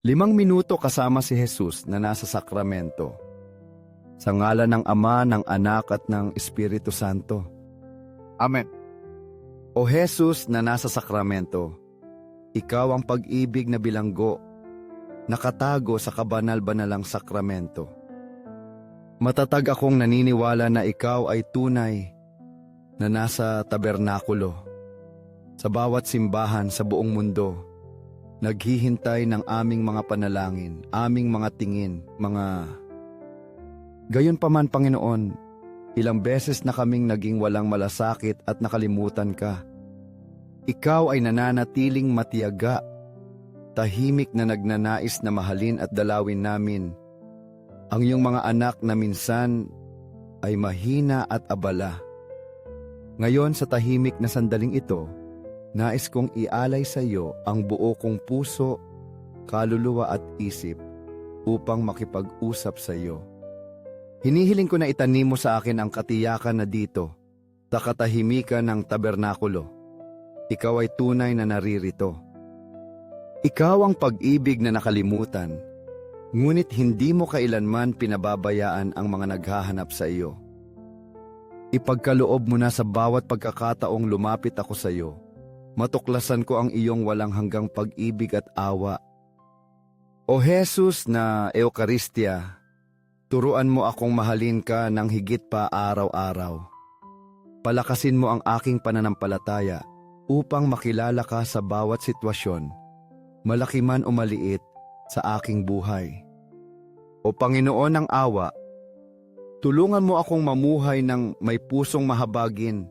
Limang minuto kasama si Jesus na nasa sakramento. Sa ngalan ng Ama, ng Anak at ng Espiritu Santo. Amen. O Jesus na nasa sakramento, ikaw ang pag-ibig na bilanggo, nakatago sa kabanal-banalang sakramento. Matatag akong naniniwala na ikaw ay tunay na nasa tabernakulo, sa bawat simbahan sa buong mundo, naghihintay ng aming mga panalangin, aming mga tingin, mga... Gayon pa man, Panginoon, ilang beses na kaming naging walang malasakit at nakalimutan ka. Ikaw ay nananatiling matiyaga, tahimik na nagnanais na mahalin at dalawin namin ang iyong mga anak na minsan ay mahina at abala. Ngayon sa tahimik na sandaling ito, nais kong ialay sa iyo ang buo kong puso, kaluluwa at isip upang makipag-usap sa iyo. Hinihiling ko na itanim mo sa akin ang katiyakan na dito, sa katahimikan ng tabernakulo. Ikaw ay tunay na naririto. Ikaw ang pag-ibig na nakalimutan, ngunit hindi mo kailanman pinababayaan ang mga naghahanap sa iyo. Ipagkaloob mo na sa bawat pagkakataong lumapit ako sa iyo, matuklasan ko ang iyong walang hanggang pag-ibig at awa. O Jesus na Eucharistia, turuan mo akong mahalin ka ng higit pa araw-araw. Palakasin mo ang aking pananampalataya upang makilala ka sa bawat sitwasyon, malaki man o maliit, sa aking buhay. O Panginoon ng awa, tulungan mo akong mamuhay ng may pusong mahabagin.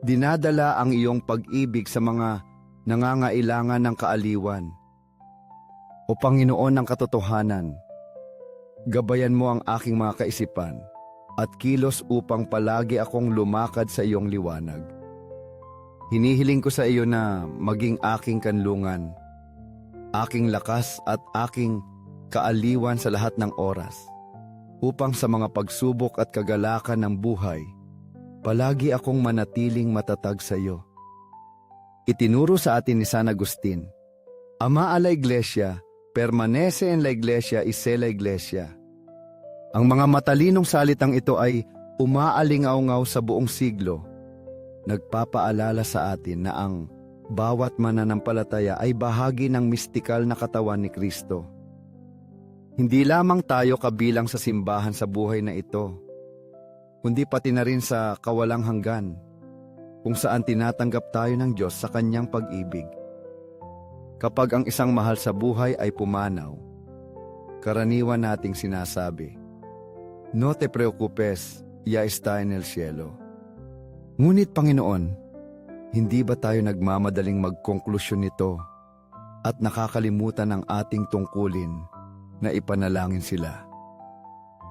Dinadala ang iyong pag-ibig sa mga nangangailangan ng kaaliwan. O Panginoon ng katotohanan, gabayan mo ang aking mga kaisipan at kilos upang palagi akong lumakad sa iyong liwanag. Hinihiling ko sa iyo na maging aking kanlungan, aking lakas at aking kaaliwan sa lahat ng oras, upang sa mga pagsubok at kagalakan ng buhay, palagi akong manatiling matatag sa iyo. Itinuro sa atin ni San Agustin, Ama a la Iglesia, permanece en la Iglesia y se la Iglesia. Ang mga matalinong salitang ito ay umaalingaw-ngaw sa buong siglo, nagpapaalala sa atin na ang bawat mananampalataya ay bahagi ng mistikal na katawan ni Kristo. Hindi lamang tayo kabilang sa simbahan sa buhay na ito, kundi pati na rin sa kawalang hanggan, kung saan tinatanggap tayo ng Diyos sa kanyang pag-ibig. Kapag ang isang mahal sa buhay ay pumanaw, karaniwan nating sinasabi, No te preocupes, ya está en el cielo. Ngunit Panginoon, hindi ba tayo nagmamadaling magkonklusyon nito at nakakalimutan ang ating tungkulin na ipanalangin sila?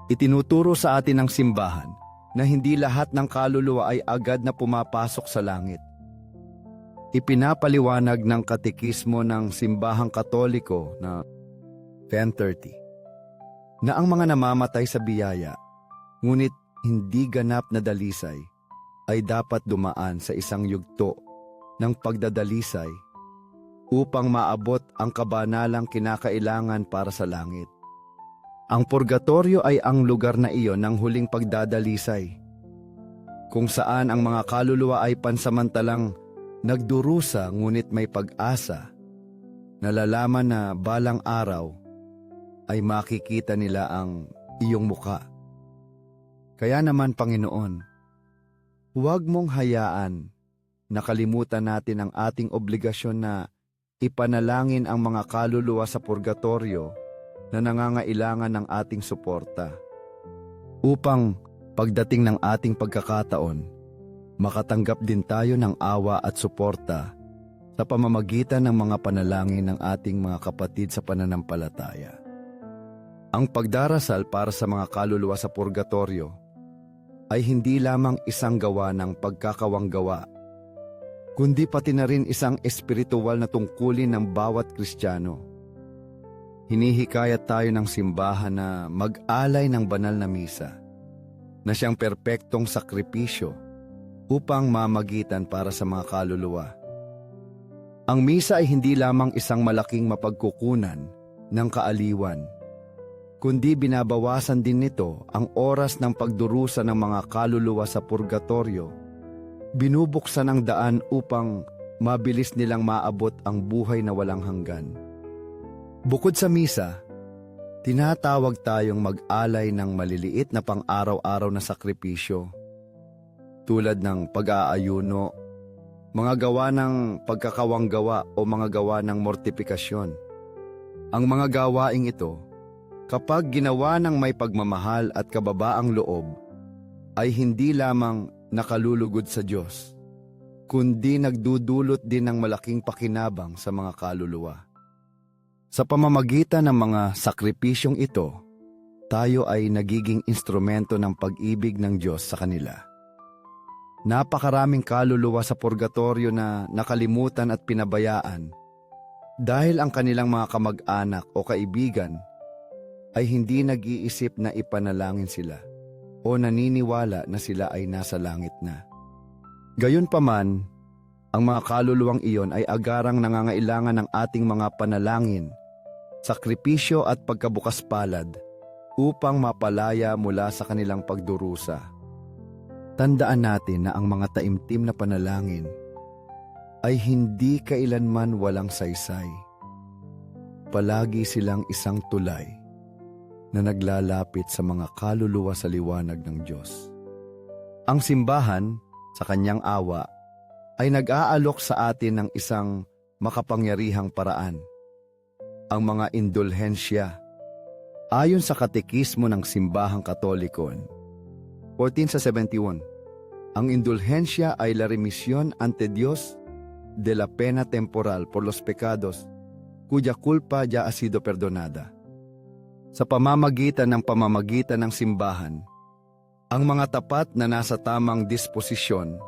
Itinuturo sa atin ng simbahan na hindi lahat ng kaluluwa ay agad na pumapasok sa langit. Ipinapaliwanag ng katikismo ng simbahang katoliko na 1030 na ang mga namamatay sa biyaya, ngunit hindi ganap na dalisay, ay dapat dumaan sa isang yugto ng pagdadalisay upang maabot ang kabanalang kinakailangan para sa langit. Ang purgatorio ay ang lugar na iyon ng huling pagdadalisay, kung saan ang mga kaluluwa ay pansamantalang nagdurusa ngunit may pag-asa, nalalaman na balang araw ay makikita nila ang iyong muka. Kaya naman Panginoon, huwag mong hayaan na kalimutan natin ang ating obligasyon na ipanalangin ang mga kaluluwa sa purgatorio na nangangailangan ng ating suporta. Upang pagdating ng ating pagkakataon, makatanggap din tayo ng awa at suporta sa pamamagitan ng mga panalangin ng ating mga kapatid sa pananampalataya. Ang pagdarasal para sa mga kaluluwa sa purgatorio ay hindi lamang isang gawa ng pagkakawanggawa, kundi pati na rin isang espiritual na tungkulin ng bawat Kristiyano. Hinihikayat tayo ng simbahan na mag-alay ng banal na misa, na siyang perpektong sakripisyo upang mamagitan para sa mga kaluluwa. Ang misa ay hindi lamang isang malaking mapagkukunan ng kaaliwan, kundi binabawasan din nito ang oras ng pagdurusa ng mga kaluluwa sa purgatorio. Binubuksan ang daan upang mabilis nilang maabot ang buhay na walang hanggan. Bukod sa misa, tinatawag tayong mag-alay ng maliliit na pang-araw-araw na sakripisyo tulad ng pag-aayuno, mga gawa ng pagkakawang gawa o mga gawa ng mortifikasyon. Ang mga gawaing ito, kapag ginawa ng may pagmamahal at kababaang loob, ay hindi lamang nakalulugod sa Diyos, kundi nagdudulot din ng malaking pakinabang sa mga kaluluwa. Sa pamamagitan ng mga sakripisyong ito, tayo ay nagiging instrumento ng pag-ibig ng Diyos sa kanila. Napakaraming kaluluwa sa purgatorio na nakalimutan at pinabayaan dahil ang kanilang mga kamag-anak o kaibigan ay hindi nag-iisip na ipanalangin sila o naniniwala na sila ay nasa langit na. Gayunpaman, ang mga kaluluwang iyon ay agarang nangangailangan ng ating mga panalangin, sakripisyo at pagkabukas palad upang mapalaya mula sa kanilang pagdurusa. Tandaan natin na ang mga taimtim na panalangin ay hindi kailanman walang saysay. Palagi silang isang tulay na naglalapit sa mga kaluluwa sa liwanag ng Diyos. Ang simbahan, sa kanyang awa, ay nag-aalok sa atin ng isang makapangyarihang paraan. Ang mga indulhensya. Ayon sa katekismo ng simbahang katoliko, 14 sa 71. Ang indulhensya ay la remisión ante Dios de la pena temporal por los pecados cuya culpa ya ha sido perdonada. Sa pamamagitan ng pamamagitan ng simbahan, ang mga tapat na nasa tamang disposisyon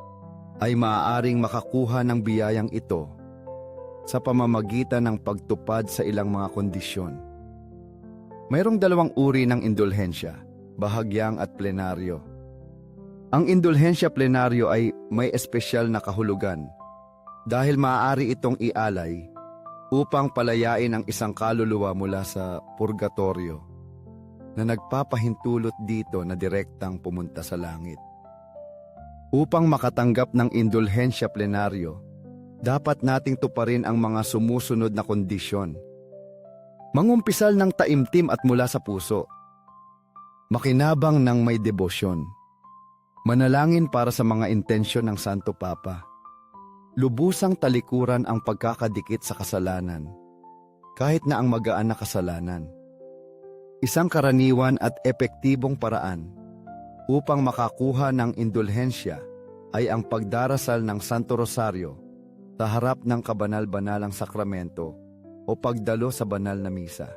ay maaaring makakuha ng biyayang ito sa pamamagitan ng pagtupad sa ilang mga kondisyon. Mayroong dalawang uri ng indulhensya, bahagyang at plenaryo. Ang indulhensya plenaryo ay may espesyal na kahulugan dahil maaari itong ialay upang palayain ang isang kaluluwa mula sa purgatorio na nagpapahintulot dito na direktang pumunta sa langit. Upang makatanggap ng indulhensya plenaryo, dapat nating tuparin ang mga sumusunod na kondisyon. Mangumpisal ng taimtim at mula sa puso. Makinabang ng may debosyon. Manalangin para sa mga intensyon ng Santo Papa. Lubusang talikuran ang pagkakadikit sa kasalanan, kahit na ang magaan na kasalanan. Isang karaniwan at epektibong paraan upang makakuha ng indulhensya ay ang pagdarasal ng Santo Rosario sa harap ng kabanal-banalang sakramento o pagdalo sa banal na misa.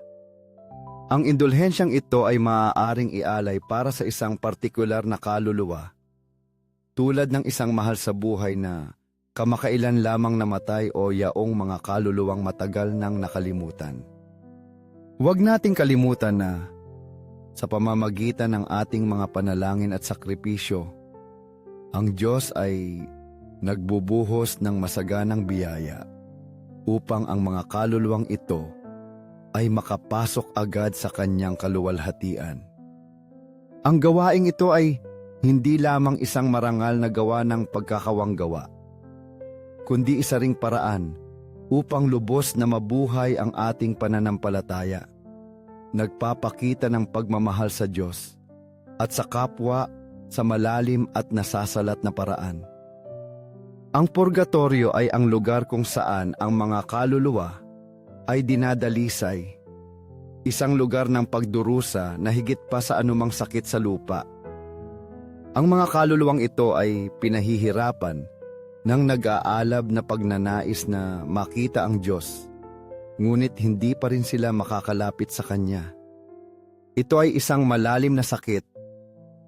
Ang indulhensyang ito ay maaaring ialay para sa isang partikular na kaluluwa, tulad ng isang mahal sa buhay na kamakailan lamang namatay o yaong mga kaluluwang matagal nang nakalimutan. Huwag nating kalimutan na sa pamamagitan ng ating mga panalangin at sakripisyo, ang Diyos ay nagbubuhos ng masaganang biyaya upang ang mga kaluluwang ito ay makapasok agad sa kanyang kaluwalhatian. Ang gawaing ito ay hindi lamang isang marangal na gawa ng pagkakawang gawa, kundi isa ring paraan upang lubos na mabuhay ang ating pananampalataya. Nagpapakita ng pagmamahal sa Diyos at sa kapwa sa malalim at nasasalat na paraan. Ang purgatorio ay ang lugar kung saan ang mga kaluluwa ay dinadalisay. Isang lugar ng pagdurusa na higit pa sa anumang sakit sa lupa. Ang mga kaluluwang ito ay pinahihirapan ng nag-aalab na pagnanais na makita ang Diyos, ngunit hindi pa rin sila makakalapit sa Kanya. Ito ay isang malalim na sakit,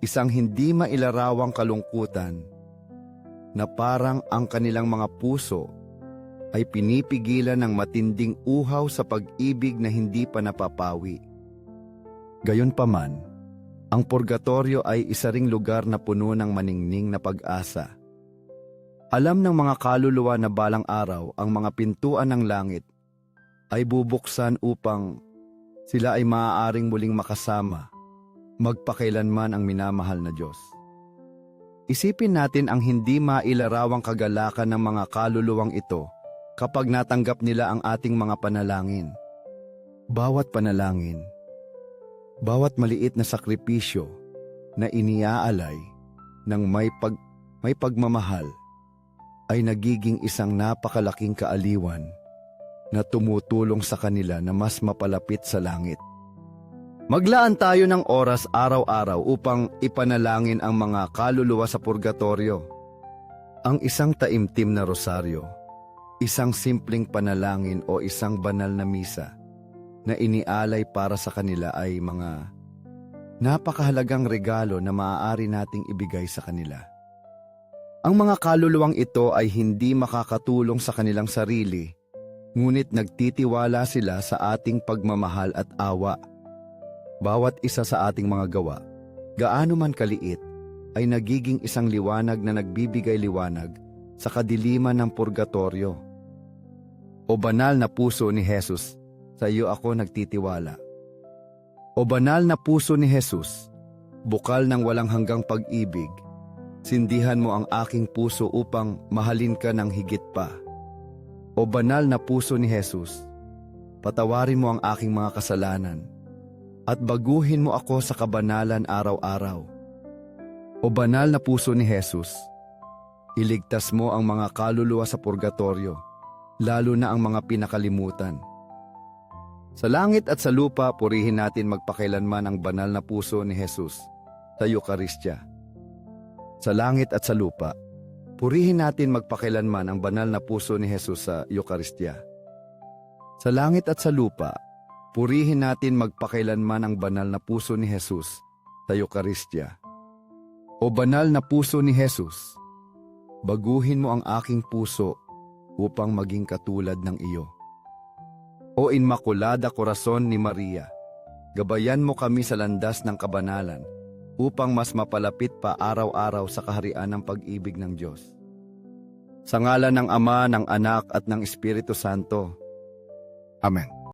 isang hindi mailarawang kalungkutan, na parang ang kanilang mga puso ay pinipigilan ng matinding uhaw sa pag-ibig na hindi pa napapawi. Gayunpaman, ang purgatorio ay isa ring lugar na puno ng maningning na pag-asa. Alam ng mga kaluluwa na balang araw ang mga pintuan ng langit ay bubuksan upang sila ay maaaring muling makasama, magpakailanman ang minamahal na Diyos. Isipin natin ang hindi mailarawang kagalakan ng mga kaluluwang ito kapag natanggap nila ang ating mga panalangin. Bawat panalangin, bawat maliit na sakripisyo na iniaalay ng may, pag, may pagmamahal ay nagiging isang napakalaking kaaliwan na tumutulong sa kanila na mas mapalapit sa langit. Maglaan tayo ng oras araw-araw upang ipanalangin ang mga kaluluwa sa purgatorio. Ang isang taimtim na rosaryo, isang simpleng panalangin o isang banal na misa na inialay para sa kanila ay mga napakahalagang regalo na maaari nating ibigay sa kanila. Ang mga kaluluwang ito ay hindi makakatulong sa kanilang sarili, ngunit nagtitiwala sila sa ating pagmamahal at awa. Bawat isa sa ating mga gawa, gaano man kaliit, ay nagiging isang liwanag na nagbibigay liwanag sa kadiliman ng purgatorio. O banal na puso ni Jesus, sa iyo ako nagtitiwala. O banal na puso ni Jesus, bukal ng walang hanggang pag-ibig, sindihan mo ang aking puso upang mahalin ka ng higit pa. O banal na puso ni Jesus, patawarin mo ang aking mga kasalanan at baguhin mo ako sa kabanalan araw-araw. O banal na puso ni Jesus, iligtas mo ang mga kaluluwa sa purgatorio, lalo na ang mga pinakalimutan. Sa langit at sa lupa, purihin natin magpakailanman ang banal na puso ni Jesus sa Eukaristya. Sa langit at sa lupa, purihin natin magpakailanman ang banal na puso ni Jesus sa Eukaristya. Sa langit at sa lupa, Purihin natin magpakailanman ang banal na puso ni Jesus sa Eukaristya. O banal na puso ni Jesus, baguhin mo ang aking puso upang maging katulad ng iyo. O Inmakulada Corazon ni Maria, gabayan mo kami sa landas ng kabanalan upang mas mapalapit pa araw-araw sa kaharian ng pag-ibig ng Diyos. Sa ngalan ng Ama, ng Anak at ng Espiritu Santo. Amen.